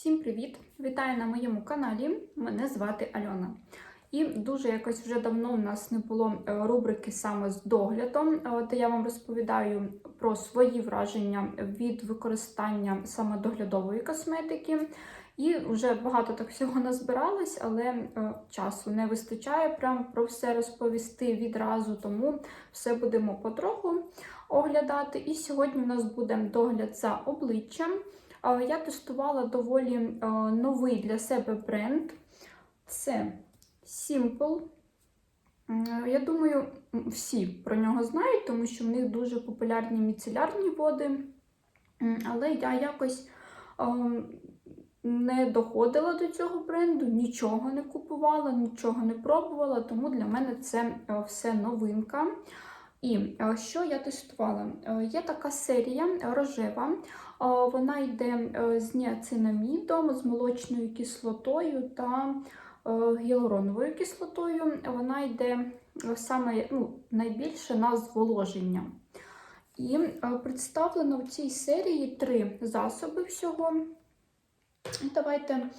Всім привіт! Вітаю на моєму каналі. Мене звати Альона. І дуже якось вже давно у нас не було е, рубрики саме з доглядом, де я вам розповідаю про свої враження від використання саме доглядової косметики. І вже багато так всього назбиралось, але е, часу не вистачає прям про все розповісти відразу, тому все будемо потроху оглядати. І сьогодні у нас буде догляд за обличчям. Я тестувала доволі новий для себе бренд. Це Simple. Я думаю, всі про нього знають, тому що в них дуже популярні міцелярні води. Але я якось не доходила до цього бренду, нічого не купувала, нічого не пробувала, тому для мене це все новинка. І е, що я тестувала? Е, Є така серія е, рожева. Вона йде з ніацинамідом, з молочною кислотою та гіалуроновою кислотою. Вона йде саме ну, найбільше на зволоження. І представлено в цій серії три засоби всього. Давайте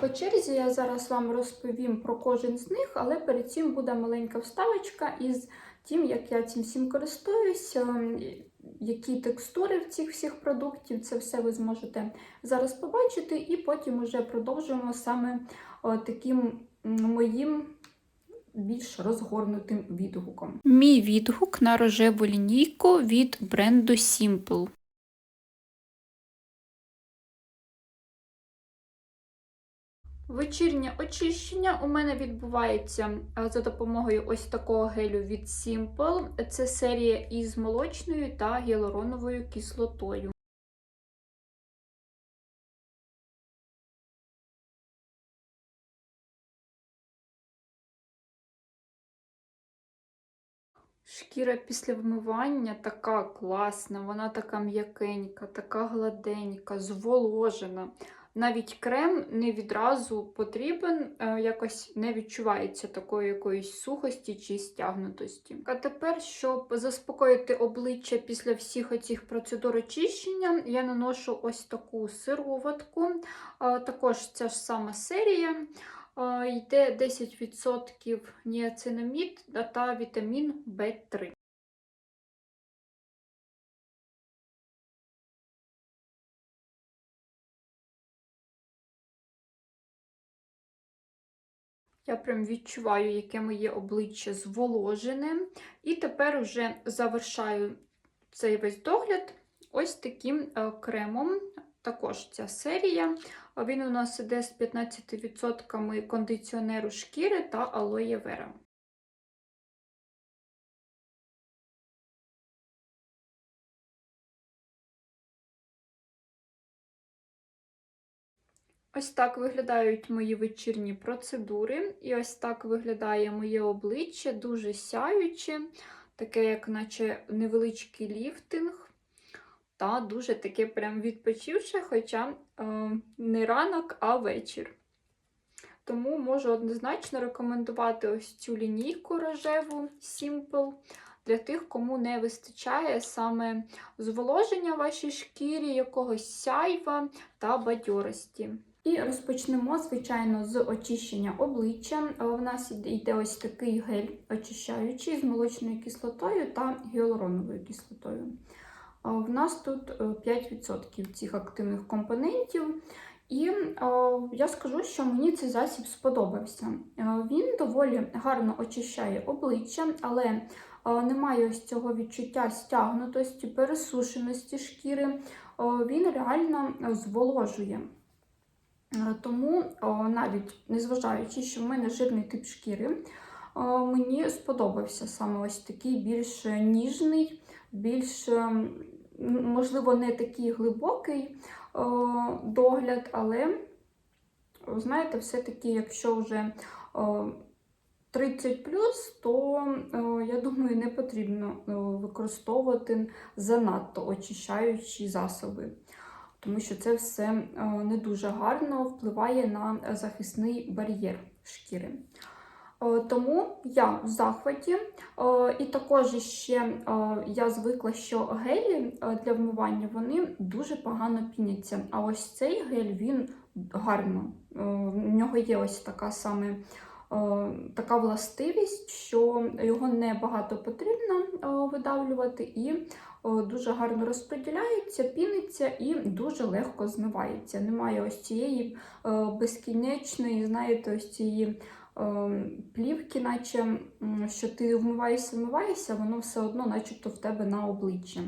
по черзі я зараз вам розповім про кожен з них, але перед цим буде маленька вставочка із тим, як я цим всім користуюся, які текстури в цих всіх продуктів. Це все ви зможете зараз побачити, і потім вже продовжуємо саме таким моїм більш розгорнутим відгуком. Мій відгук на рожеву лінійку від бренду Simple. Вечірнє очищення у мене відбувається за допомогою ось такого гелю від Simple. Це серія із молочною та гіалуроновою кислотою. Шкіра після вмивання така класна, вона така м'якенька, така гладенька, зволожена. Навіть крем не відразу потрібен, е, якось не відчувається такої якоїсь сухості чи стягнутості. А тепер, щоб заспокоїти обличчя після всіх оцих процедур очищення, я наношу ось таку сироватку. Також ця ж сама серія. Йде 10% ніацинамід та вітамін В3. Я прям відчуваю, яке моє обличчя зволожене. І тепер вже завершаю цей весь догляд ось таким е, кремом. Також ця серія. Він у нас іде з 15% кондиціонеру шкіри та алоє вера. Ось так виглядають мої вечірні процедури. І ось так виглядає моє обличчя, дуже сяюче, таке, як наче невеличкий ліфтинг. Та дуже таке прям відпочивше, хоча е, не ранок, а вечір. Тому можу однозначно рекомендувати ось цю лінійку рожеву Simple для тих, кому не вистачає саме зволоження вашій шкірі, якогось сяйва та бадьорості. І розпочнемо, звичайно, з очищення обличчя. Е, В нас йде ось такий гель очищаючий з молочною кислотою та гіалуроновою кислотою. Е, В нас тут е, 5% цих активних компонентів. І е, я скажу, що мені цей засіб сподобався. Е, Він доволі гарно очищає обличчя, але е, немає ось цього відчуття стягнутості, пересушеності шкіри. Е, Він реально е, зволожує. Е, Тому, навіть незважаючи, що в мене жирний тип шкіри, мені сподобався саме ось такий більш ніжний, більш, ем, можливо, не такий глибокий догляд, але, знаєте, все-таки, якщо вже 30 то я думаю, не потрібно використовувати занадто очищаючі засоби тому що це все е, не дуже гарно впливає на захисний бар'єр шкіри. Е, Тому я в захваті. Е, І також ще я звикла, що гелі для вмивання вони дуже погано піняться. А ось цей гель він гарно. В нього є ось така саме така властивість, що його не багато потрібно видавлювати і дуже гарно розподіляється, піниться і дуже легко змивається. Немає ось цієї е, безкінечної, знаєте, ось цієї е, плівки, наче що ти вмиваєшся, вмиваєшся, воно все одно, начебто, в тебе на обличчі.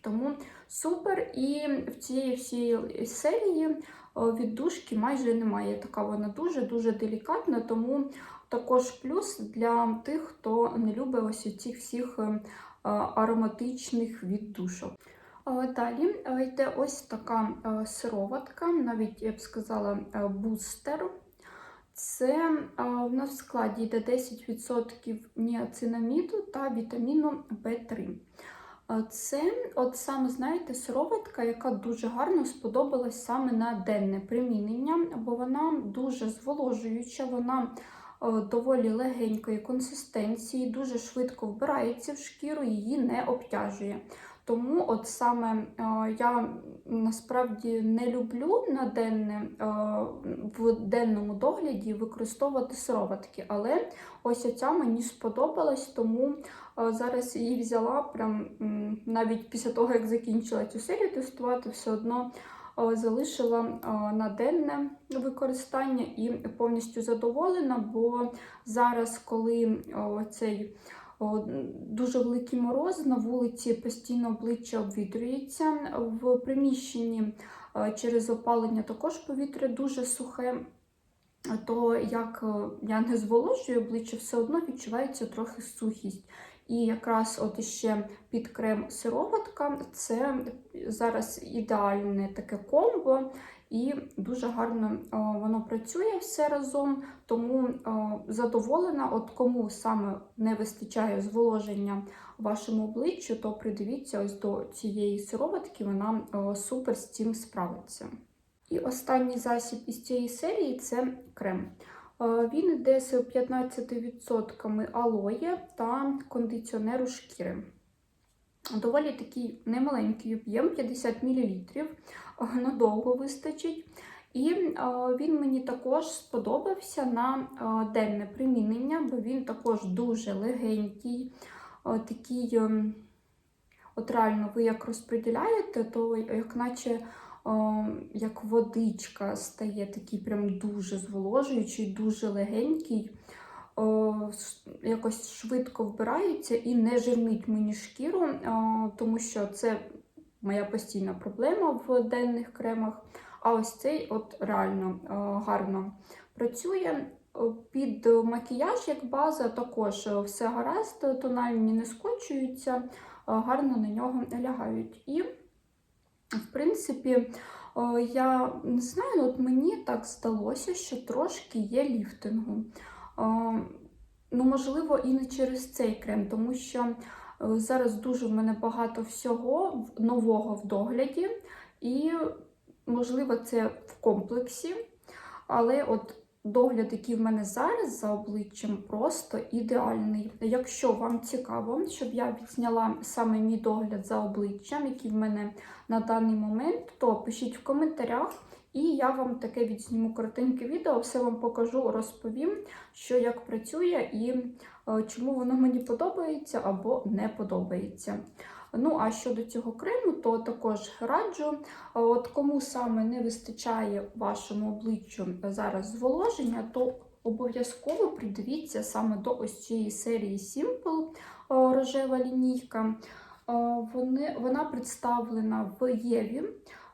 Тому супер. І в цієї всієї серії е, віддушки майже немає. Така вона дуже-дуже делікатна, тому також плюс для тих, хто не любить ось цих всіх е, е, ароматичних віддушок. Е, Далі е, йде ось така е, сироватка, навіть я б сказала е, бустер. Це е, в нас в складі йде 10% ніацинаміду та вітаміну В3. Е, Це, от саме, знаєте, сироватка, яка дуже гарно сподобалась саме на денне примінення, бо вона дуже зволожуюча, вона е, доволі легенької консистенції, дуже швидко вбирається в шкіру, її не обтяжує. Тому от саме е, я насправді не люблю на денне, е, в денному догляді використовувати сироватки, але ось оця мені сподобалась, тому е, зараз її взяла прям навіть після того, як закінчила цю серію тестувати, все одно е, залишила е, на денне використання і повністю задоволена, бо зараз, коли е, цей дуже великий мороз, на вулиці постійно обличчя обвітрюється. В приміщенні е, через опалення також повітря дуже сухе. То як е, я не зволожую обличчя, все одно відчувається трохи сухість. І якраз от іще під крем сироватка це зараз ідеальне таке комбо, і дуже гарно е, воно працює все разом. Тому е, задоволена, от кому саме не вистачає зволоження вашому обличчю, то придивіться ось до цієї сироватки, вона е, супер з цим справиться. І останній засіб із цієї серії це крем. Він йде з 15% алоє та кондиціонеру шкіри. Доволі такий немаленький об'єм, 50 мл, надовго вистачить. І він мені також сподобався на денне примінення, бо він також дуже легенький, такий, е, от реально, ви як розподіляєте, то як наче о, як водичка стає такий прям дуже зволожуючий, дуже легенький, о, якось швидко вбирається і не жирнить мені шкіру, о, тому що це моя постійна проблема в денних кремах. А ось цей от реально о, гарно працює. Під макіяж, як база, також е, все гаразд, тональні не скочуються, е, гарно на нього лягають. І, в принципі, я не знаю, ну, от мені так здалося, що трошки є ліфтингу. Ну, можливо, і не через цей крем, тому що е, зараз дуже в мене багато всього нового в догляді, і, можливо, це в комплексі. Але от догляд, який в мене зараз за обличчям, просто ідеальний. Якщо вам цікаво, щоб я відзняла саме мій догляд за обличчям, який в мене на даний момент, то пишіть в коментарях, і я вам таке відзніму коротеньке відео, все вам покажу, розповім, що як працює і е, чому воно мені подобається або не подобається. Ну, а щодо цього крему, то також раджу. От кому саме не вистачає вашому обличчю зараз зволоження, то обов'язково придивіться саме до ось цієї серії Simple рожева лінійка. Вони, вона представлена в Єві,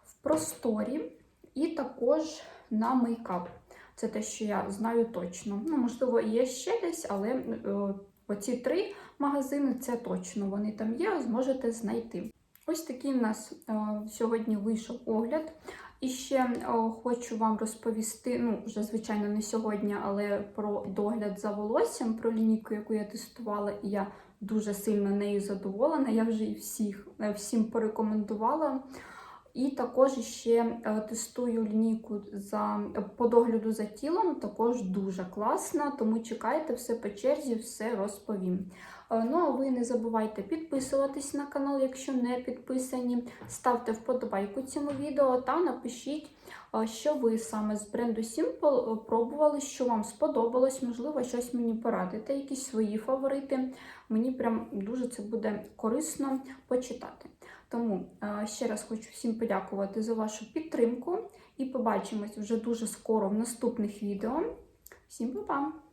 в просторі і також на мейкап. Це те, що я знаю точно. Ну, можливо, є ще десь, але е, оці три магазини це точно. Вони там є, зможете знайти. Ось такий у нас е, сьогодні вийшов огляд. І ще е, хочу вам розповісти, ну, вже, звичайно, не сьогодні, але про догляд за волоссям, про лінійку, яку я тестувала, і я дуже сильно нею задоволена. Я вже всіх, е, всім порекомендувала. І також ще е, тестую лінійку за, по догляду за тілом, також дуже класна, тому чекайте все по черзі, все розповім. Е, Ну а ви не забувайте підписуватись на канал, якщо не підписані. Ставте вподобайку цьому відео та напишіть, е, що ви саме з бренду Simple пробували, що вам сподобалось, можливо, щось мені порадите, якісь свої фаворити. Мені прям дуже це буде корисно почитати. Тому е, ще раз хочу всім подякувати за вашу підтримку і побачимось вже дуже скоро в наступних відео. Всім па-па!